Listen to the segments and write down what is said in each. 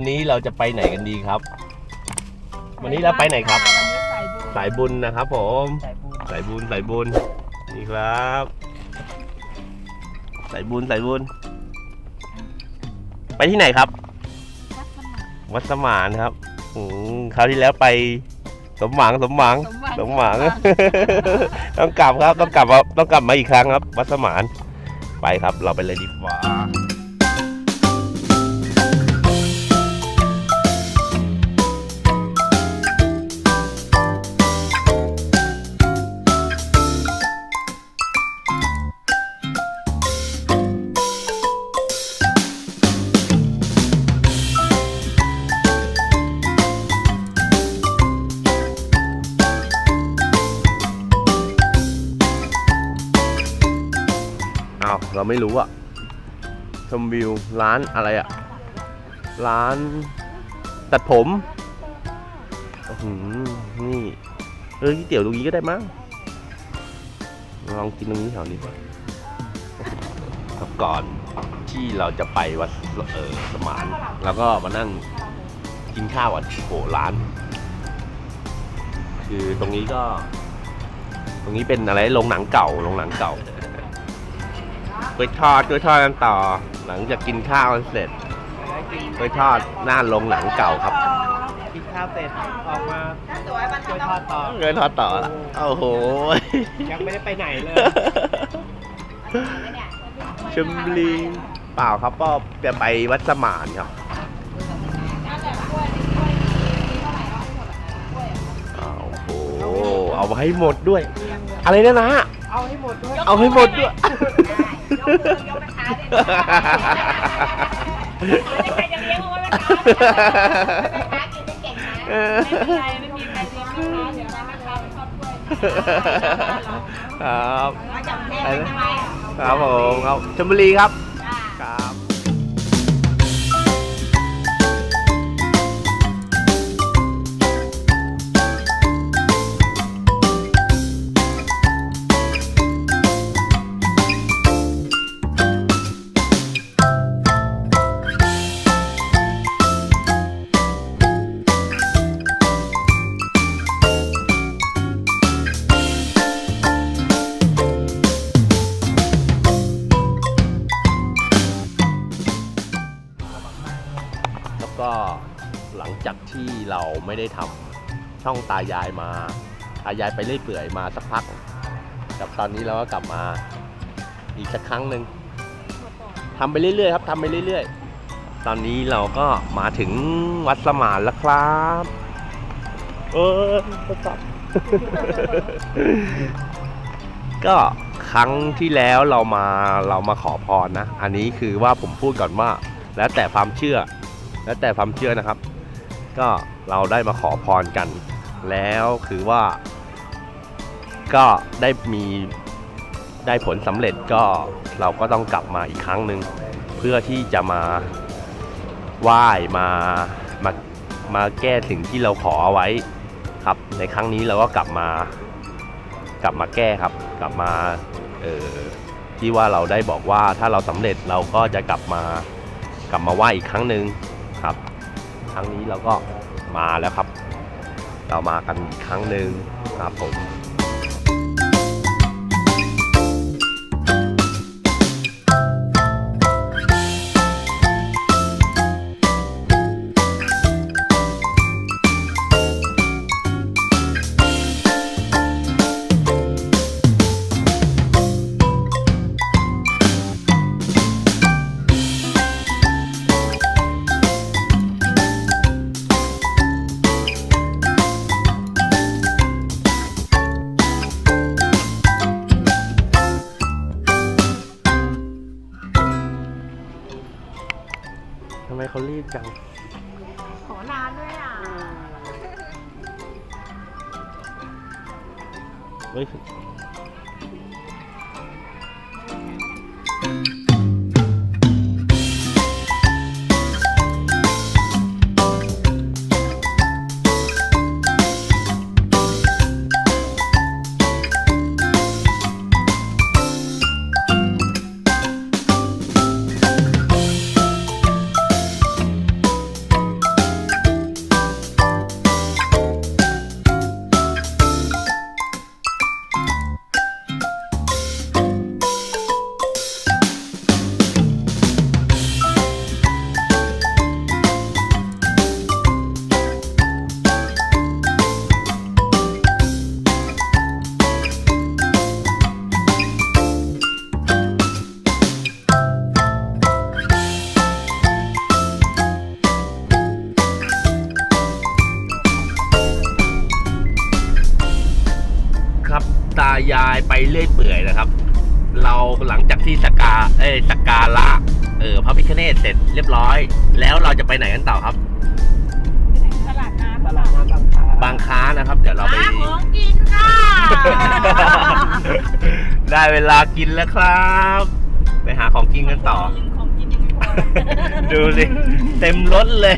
วันนี้เราจะไปไหนกันดีครับ วันนี้เราไปไหนครับ วันนี้ใส่บุญสายบุญนะครับผมใส่บุญสายบุญสายบุญนี่ครับสายบุญสายบุญ ไปที่ไหนครับวัดสมานวัดสมานครับอืมคราวที่แล้วไปสมหวังสมหวังสมหวัง ต้องกลับครับ ต้องกลับมาต้องกลับมาอีกครั้งครับ วัดสมาน ไปครับ เราไปเลยดีกว่าาวเราไม่รู้อะชมวิวร้านอะไรอะร้านตัดผมหือนี่เออก๋วยเตี๋ยวตรงนี้ก็ได้มั้งลองกินตรงนี้แถวนี้ก่อนก่อนที่เราจะไปวัดเออสมานแล้วก็มานั่งกินข้าวอะโหร้าน คือตรงนี้ก็ ตรงนี้เป็นอะไรโรงหนังเก่าโรงหนังเก่า ล้วยทอดกล้วยทอดกันต่อ หลังจากกินข้าวกันเสร็จกล้วยทอดหน้าโรงหนังเก่าครับกินข้าวเสร็จออกมาสวยมันช่วยทอดต่อกล้วยทอดต่อละโอ้โหยังไม่ได้ไปไหนเลยชมบุรีเปล่าครับก็จะไปวัดสมานครับอ้าวโอ้โหเอามาให้หมดด้วย อะไรเนี่ยนะ เอาให้หมดด้วย เอาให้หมดด้วย ใครจะเลี้ยงเอาไว้ไหมคะแม่ค้ากินได้เก่งนะไม่เป็นไรไม่มีใครเลี้ยงนะคะเดี๋ยวแม่ค้าไปทอดกล้วยครับ มาจากกรุงเทพใช่ไหมครับผมครับชลบุรีครับจ้าครับ ช่องตายายมา ตายายไปเรื่อยเปื่อยมาสักพักกับตอนนี้เราก็กลับมาอีกสักครั้งหนึ่งทำไปเรื่อยๆครับทำไปเรื่อยๆ ตอนนี้เราก็มาถึงวัดสมานแล้วครับ เออสับก็ครั้งที่แล้วเรามาเรามาขอพรนะ อันนี้คือว่าผมพูดก่อนว่า แล้วแต่ความเชื่อ แล้วแต่ความเชื่อนะครับ ก็เราได้มาขอพรกัน แล้วคือว่า ก็ได้มีได้ผลสำเร็จก็เราก็ต้องกลับมาอีกครั้งหนึ่งเพื่อที่จะมาไหว้มามามาแก้สิ่งที่เราขอเอาไว้ครับ ในครั้งนี้เราก็กลับมากลับมาแก้ครับ กลับมาเออที่ว่าเราได้บอกว่าถ้าเราสำเร็จเราก็จะกลับมากลับมาไหว้อีกครั้งหนึ่งครับ ครั้งนี้เราก็มาแล้วครับ เรามากันอีกครั้งหนึ่งครับผม ยายไปเรื่อยเปื่อยนะครับ เราหลังจากที่สกกาเอ้ยสกการะเออพระพิคเนตเสร็จเรียบร้อย แล้วเราจะไปไหนกันต่อครับ ตลาดน้ำตลาดน้ำบางขาบางค้านะครับ เดี๋ยวเราไป หาของกินค่ะ ได้เวลากินแล้วครับ ไปหาของกินกันต่อ ดูสิเต็มรถเลย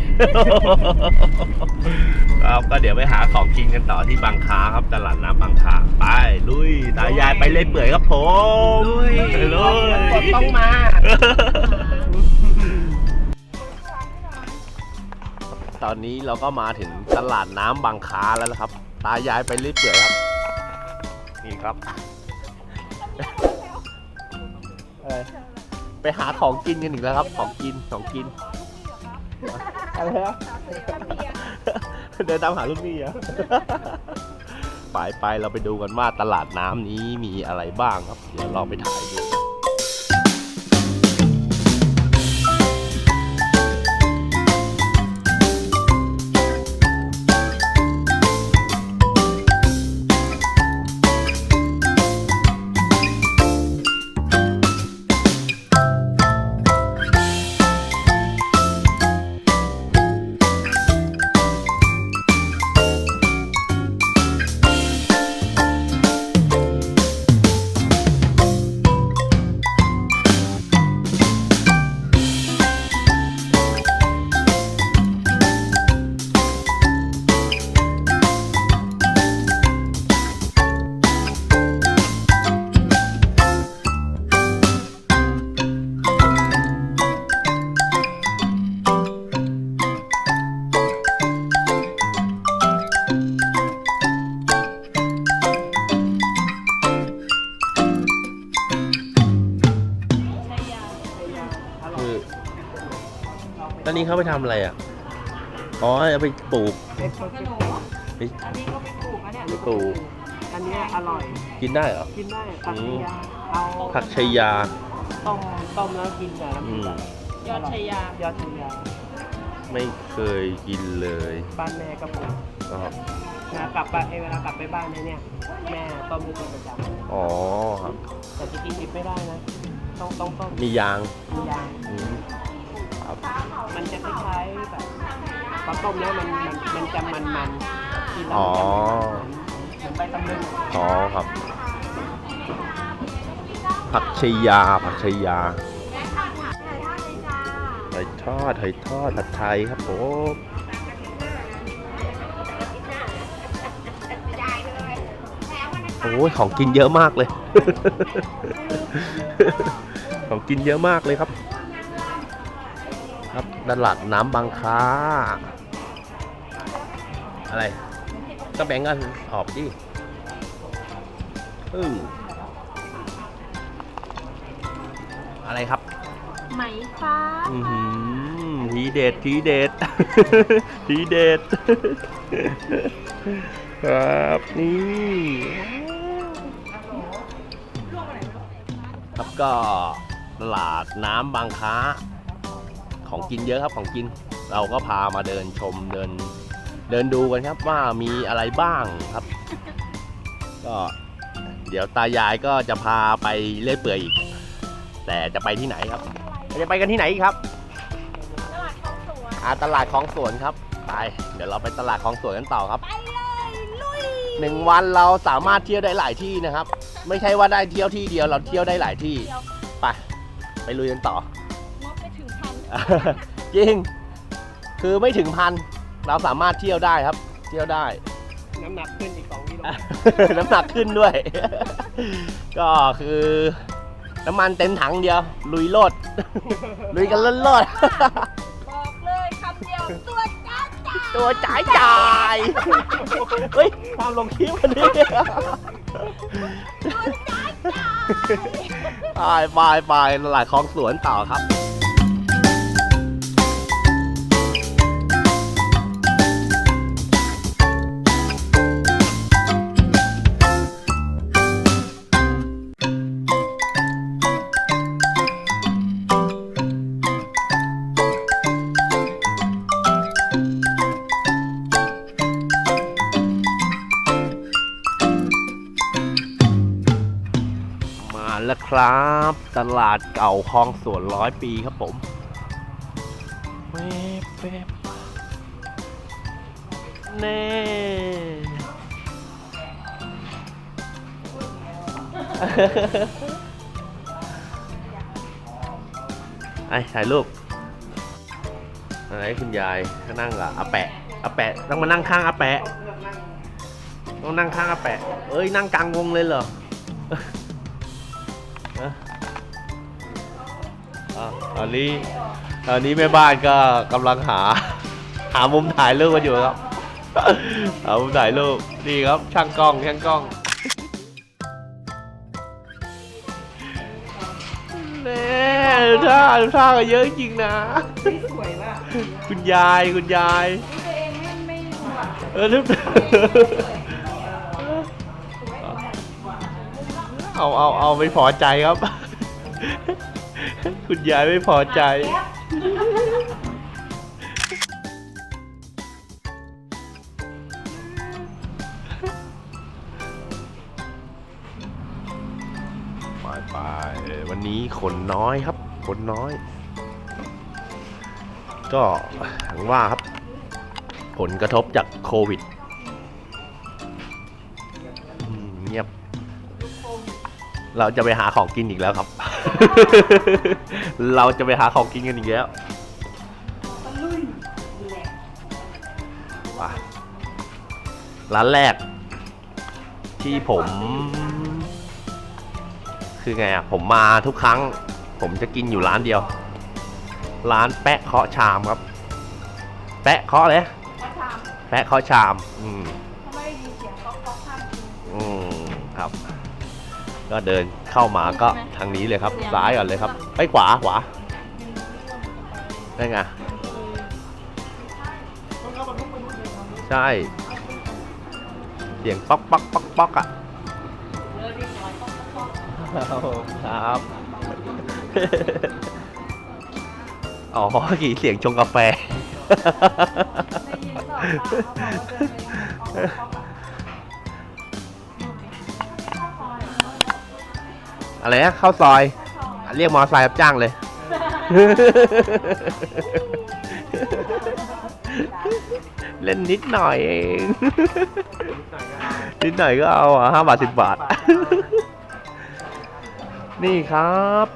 ครับก็เดี๋ยวไปหาของกินกันต่อที่บางค้าครับตลาดน้ำบางค้าไปลุยตายายไปเลยเปื่อยครับผมลุยลุยกดต้องมาตอนนี้เราก็มาถึงตลาดน้ำบางค้าแล้วนะครับ ตายายไปเรื่อยเปื่อยครับ นี่ครับอะไร ไปหาของกินกันอีกแล้วครับ ของกินของกินอะไรนะเดินตามหาลูกนี่อะไปไปเราไปดูกันว่าตลาดน้ำนี้มีอะไรบ้างครับ เดี๋ยวเราไปถ่ายดู เขาไปทำอะไรอะ อ๋อเอาไปปลูกเอ็กซ์โซติกไปอันนี้ก็ไม่ถูกนะเนี่ยไปปลูก อันเนี้ยอร่อย กินได้เหรอ กินได้ผักชียาเอาผักชายา ต้มต้มแล้วกินกับน้ำพอืริกมอะยอดชายา ยอดชายาไม่เคยกินเลยบ้านแม่ก็ปลูกอ๋อเวลากลับบ้านเอ้ยเวลากลับไปบ้านเนี่ยแม่ต้มให้กินประจอ๋อครับำแต่จะกินดิบไม่ได้นะ ต้องต้องต้มมียางมียางอืม ครับ มันจะคล้ายๆแบบพอต้มแล้วมันมันมันจะมันมันๆกินแล้วอ๋อมันจะเหมือนใบตำลึงอ๋อครับ ผักชายาผักชายาไข่ทอดไข่ทอดผัดไทยครับผมโอ้ยของกินเยอะมากเลย ของกินเยอะมากเลยครับ ครับตลาดน้ำบางค้า อะไร ก็แบ่งกันออกดิอืออะไรครับ ไหมฟ้าอือหือทีเด็ดทีเด็ดทีเด็ดครับนี่ครับก็ตลาดน้ำบางค้า ของกินเยอะครับของกิน เราก็พามาเดินชมเดินเดินดูกันครับว่ามีอะไรบ้างครับ ก็เดี๋ยวตายายก็จะพาไปเล่อยเปื่อยอีก แต่จะไปที่ไหนครับเราจะไปกันที่ไหนอีกครับตลาดของสวนอ่าตลาดคลองสวนครับไปเดี๋ยวเราไปตลาดคลองสวนกันต่อครับไปเลยลุยหนึ่งวันเราสามารถเที่ยวได้หลายที่นะครับ ไม่ใช่ว่าได้เที่ยวที่เดียวเราเที่ยวได้หลายที่เดี๋ยวไปไปลุยกันต่องบไปถึงพัน จริง คือไม่ถึงพัน เราสามารถเที่ยวได้ครับ เที่ยวได้ น้ำหนักขึ้นอีก2กิโลน้ำหนักขึ้นด้วย ก็คือ น้ำมันเต็มถังเดียว ลุยโลด ลุยกันเล่นโลด บอกเลยคำเดียวตัวจ้าจ้าตัวจ่ายจ่ายเฮ้ยตามลงคลิปวันนี้ไปไปไปตลาดคลองสวนต่อครับ ครับ ตลาดเก่าคลองสวนร้อยปีครับผมเวบเวบเน่ไอ้ถ่ายรูปอะไรคุณยายก็นั่งกับอาแปะอาแปะต้องมานั่งข้างอาแปะต้องนั่งข้างอาแปะเอ้ยนั่งกลางวงเลยเหรอ อะตอนนี้ตอนนี้แม่บ้านก็กำลังหา หามุมถ่ายรูปกันอยู่ครับหามุมถ่ายรูปนี่ครับ ช่างกล้องช่างกล้องเน่ดูท่าดูท่ากันเยอะจริงนะสวยว่ะคุณยายคุณยายตัวเองไม่ไม่หนวดเออนึกเอาเอาเอาไม่พอใจครับ คุณยายไม่พอใจ ไปไปวันนี้คนน้อยครับ คนน้อย ก็อย่างว่าครับ ผลกระทบจากโควิดเงียบ เราจะไปหาของกินอีกแล้วครับ เราจะไปหาของกินกันอีกแล้วไปร้านแรก ที่ผม คือไงอะ ผมมาทุกครั้ง ผมจะกินอยู่ร้านเดียว ร้านแปะเคาะชามครับ แปะเคาะเลยมาถามแปะเคาะชาม อืม ก็เดินเข้ามาก็ทางนี้เลยครับ ซ้ายก่อนเลยครับไปขวาขวาได้ไงใช่เสียงป๊อกป๊อกป๊อกป๊อกอะเลิกดีน้อยก๊อกก๊อกก๊อกครับอ๋อกี่เสียงชงกาแฟ อกว่าเดินไปก๊อกก๊อกก๊อกอะอะไรนะข้าวซอย เรียกมอไซค์รับจ้างเลย เล่นนิดหน่อยเองนิดหน่อยก็เอาอะห้าบาทสิบบาท นี่ครับ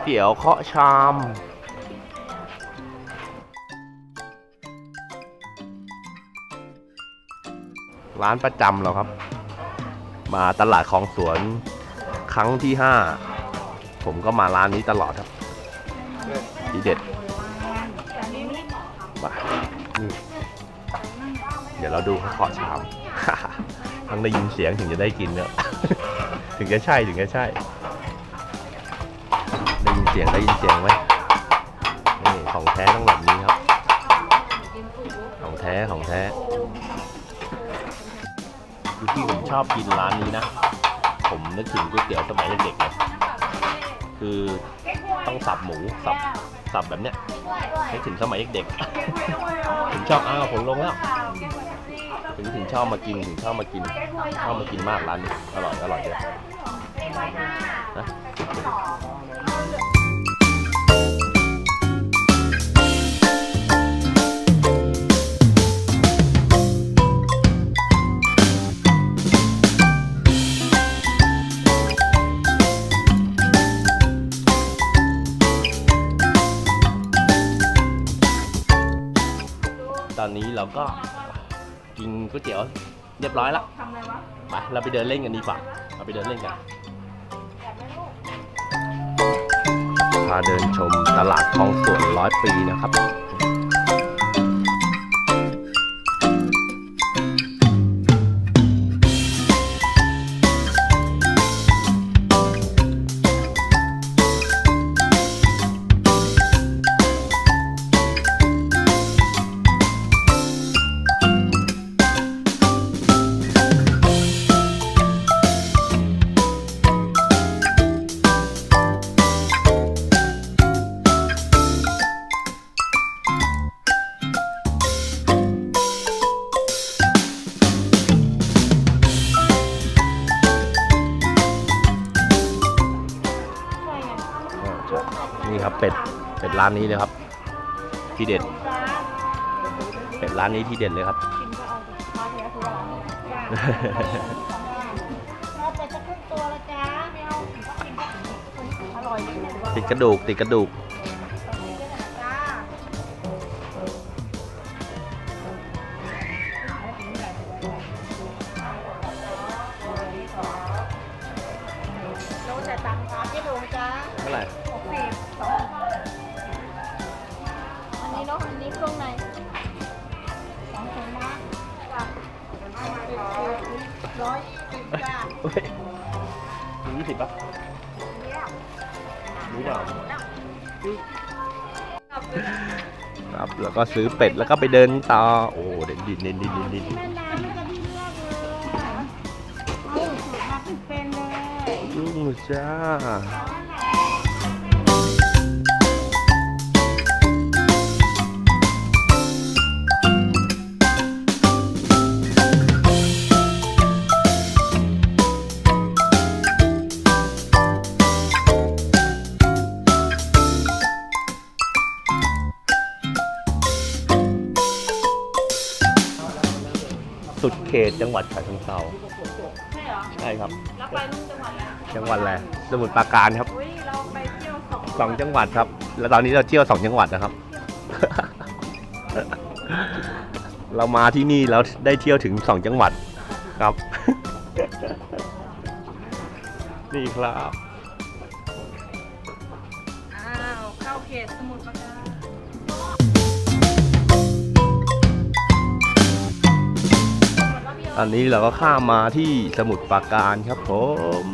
เตี๋ยวเคาะชามร้านประจำเราครับ มาตลาดของสวน ครั้งที่ห้าผมก็มาร้านนี้ตลอดครับทีเด็ดมาเดี๋ยวเราดูเขาเคาะชามทั้งได้ยินเสียงถึงจะได้กินเนี่ยถึงจะใช่ถึงจะใช่ ได้ยินเสียงได้ยินเสียงไหมนี่ของแท้ต้องแบบนี้ครับ ของแท้ของแท้ที่ผมชอบกินร้านนี้นะ ผมนึกถึงก๋วยเตี๋ยวสมัยเด็กๆเลยคือต้องสับหมูสับสับแบบเนี้ยนึกถึงสมัยเด็กถึงชอบอ้าวผมลงแล้ว ถึงถึงชอบมากินถึงชอบมากินชอบมากินมากร้านนี้อร่อยอร่อยเลยนะ ก็กินก๋วยเตี๋ยวเรียบร้อยแล้วทำอะไรวะไปเราไปเดินเล่นกันดีกว่า เราไปเดินเล่นกัน พาเดินชมตลาดคลองสวนร้อยปีนะครับ เป็ดเป็ดร้านนี้เลยครับที่เด็ด เป็ดร้านนี้ที่เด็ดเลยครับเราเป็ดจะครึ่งตัวละจ้าไม่เอาก็กินก็อร่อยนิดนึงติดกระดูกติดกระดูก เฮ้ยยี่สิบป่ะเนี่ยรู้เปล่าครับแล้วก็ซื้อเป็ดแล้วก็ไปเดินต่อโอ้เด่นดินเด่นดินเด่นดินแม่น้ำมันจะดีเลือกเลยเอาสูตรมาเป็นๆเลยยุ่งจ้า เขตจังหวัดฉะเชิงเทราใช่เหรอ ใช่ครับ แล้วไปนู่นจังหวัดแล้วจังหวัดอะไรสมุทรปราการครับอุ้ยเราไปเที่ยวสองสองจังหวัดครับ แล้วตอนนี้เราเที่ยวสองจังหวัดนะครับ เรามาที่นี่แล้วได้เที่ยวถึงสองจังหวัดครับ นี่ครับ อันนี้เราก็ข้ามมาที่สมุทรปราการครับผม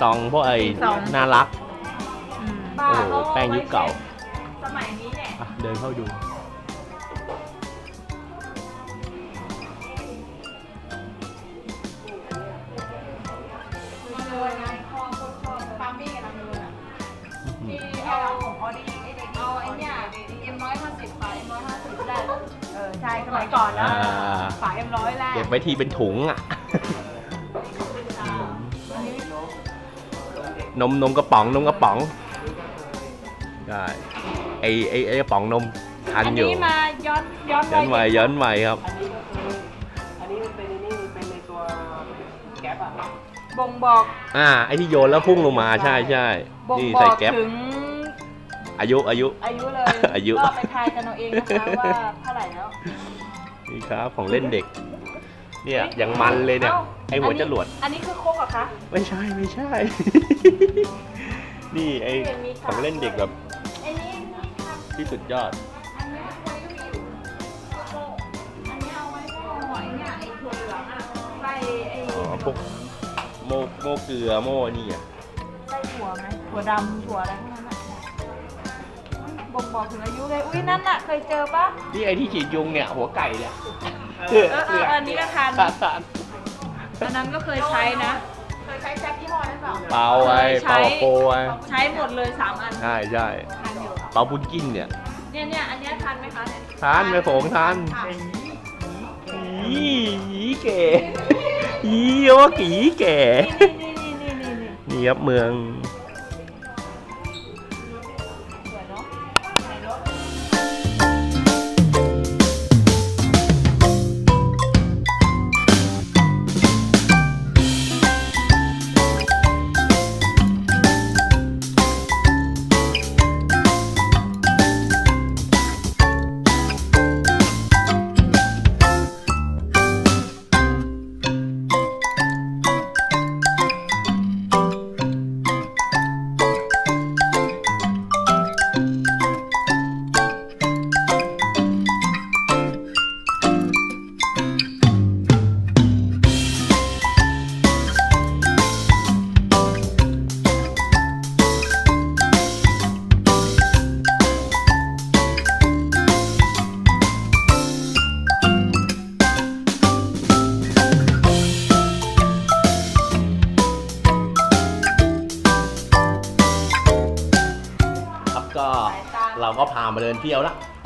ซองพวกไอ้สปริงซอง น่ารักบ้าโอ้โหแป้งยุคเก่า สมัยนี้เนี่ยอะเดินเข้าดูมันเลยไงคอคนชอบฟาร์มมี่กำลังเลยอะที่เอาของออดีเอาไอ้เนี่ยเอ็มร้อยห้าสิบฝาเอ็มร้อยห้าสิบได้เออใช่สมัยก่อนนะอ่า ฝาเอ็มร้อยแรก เก็บไว้ทีเป็นถุงอะ นมนมกระป๋องนมกระป๋องได้ไอไอไอกระป๋องนมทันอันอยู่นี้มาย้อนย้อนย้อนวัยย้อนวัยครับอันนี้ก็คืออันนี้มันเป็นอันนี่เป็นในตัวแก๊ปอะบ่งบอก อ่าไอที่โยนแล้วพุ่งลงมาใช่ใช่บ่งนี่บอใส่กแก๊ปถึงอายุอายุ อายุเลยอายุ ก็ไปทายกันเอาเองนะคะว่าเท่าไหร่แล้ว นี่ครับของเล่นเด็ก เนี่ยอย่างมันเลยเนี่ยอ้าไอหัวจรวด อันนี้คือโคกเหรอคะ ไม่ใช่ไม่ใช่ นี่ไอของเล่นเด็กแบบไอ้นี่นี่ครับที่สุดยอดอันนี้ไว้ก็มีอยู่โคกอันนี้เอาไว้ก็หอยเนี่ยไอ้ถั่วเหลืองอะใส่ไอ้อ๋อพวกโมโมเกลือโมนี่อะใส่ถั่วไหมถั่วดำถั่วอะไรพวกนั้นอะบ่งบอกถึงอายุเลย อุ้ยนั่นน่ะ เคยเจอปะนี่ไอที่ฉีดยุงเนี่ย หัวไก่เนี่ย เออเอออันนี้ก็ทานทานทานอันนั้นก็เคยใช้นะ เคยใช้แจ็คยี่ห้อนั้นเปล่าเปาไอ้เปาโปไอ้ใช้หมดเลยสามอันใช่ใช่ทานอยู่เปาบุญกินเนี่ยเนี่ยเนี่ยอันเนี้ยทานไหมคะเนี่ยทานไม่ผงทานค่ะอีอีเก๋อีโอกีเก๋นี่นี่นี่นี่นี่นี่ครับเมือง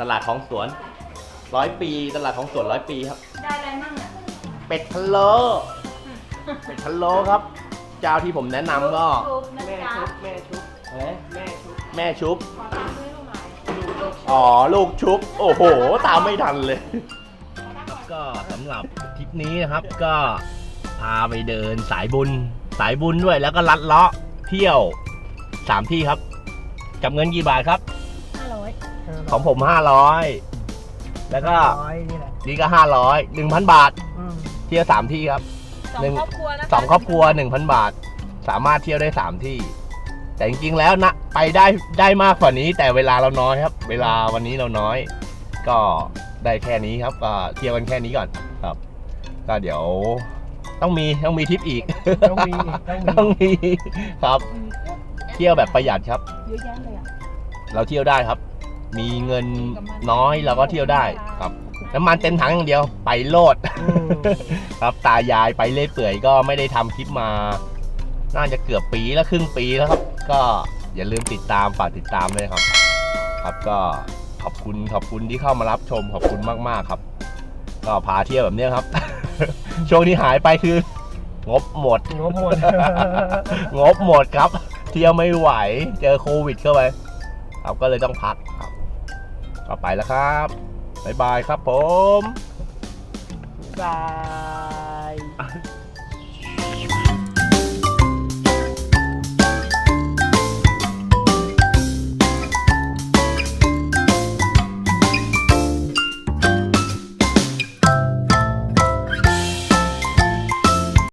ตลาดของสวนร้อยปี ตลาดของสวนร้อยปีครับ ได้อะไรมั่งอะเป็ดพะโล้เป็ดพะโล้ครับ เจ้าที่ผมแนะนำก็รูปนะแม่จ๊ะชุบแม่ชุบเอ๊ะแม่ชุบแม่ชุบ ขอตามด้วยลูกหน่อยลูกอ๋อ ลูกชุบ โอ้โห ตามไม่ทันเลยครับก็สำหรับทริปนี้นะครับก็พาไปเดินสายบุญ สายบุญด้วยแล้วก็ลัดเลาะเที่ยวสามที่ครับจำเงินกี่บาทครับห้าร้อย ของผมห้าร้อยแล้วก็ร้อยนี่แหละนี่ก็ห้าร้อยหนึ่งพันบาท อืมเที่ยวสามที่ครับ สองหนึ่ง ครอบครัวนะคะสองครอบครัวหนึ่งพันบาท สามารถเที่ยวได้สามที่ แต่จริงๆแล้วนะไปได้ได้มากกว่านี้ แต่เวลาเราน้อยครับ เวลาวันนี้เราน้อย ก็ได้แค่นี้ครับก็เที่ยวกันแค่นี้ก่อนครับ ก็เดี๋ยวต้องมีต้องมีทริปอีก ต้องมีต้องมีต้องมีครับ เที่ยวแบบประหยัดครับ เยอะแยะเลยอะ เราเที่ยวได้ครับ มีเงินน้อยเราก็เที่ยวได้ครับน้ำมันเต็มถังอย่างเดียวไปโลดอืมครับตายายไปเล่อยเปื่อยก็ไม่ได้ทำคลิปมา น่าจะเกือบปีแล้วครึ่งปีแล้วครับ ก็อย่าลืมติดตามฝากติดตามด้วยครับ ครับก็ขอบคุณขอบคุณที่เข้ามารับชมขอบคุณมากๆครับ ก็พาเที่ยวแบบเนี้ยครับ ช่วงที่หายไปคืองบหมด งบหมด งบหมดครับ เที่ยวไม่ไหว เจอโควิดเข้าไปครับก็เลยต้องพักครับ ก็ไปแล้วครับบ๊ายบายครับผมบาย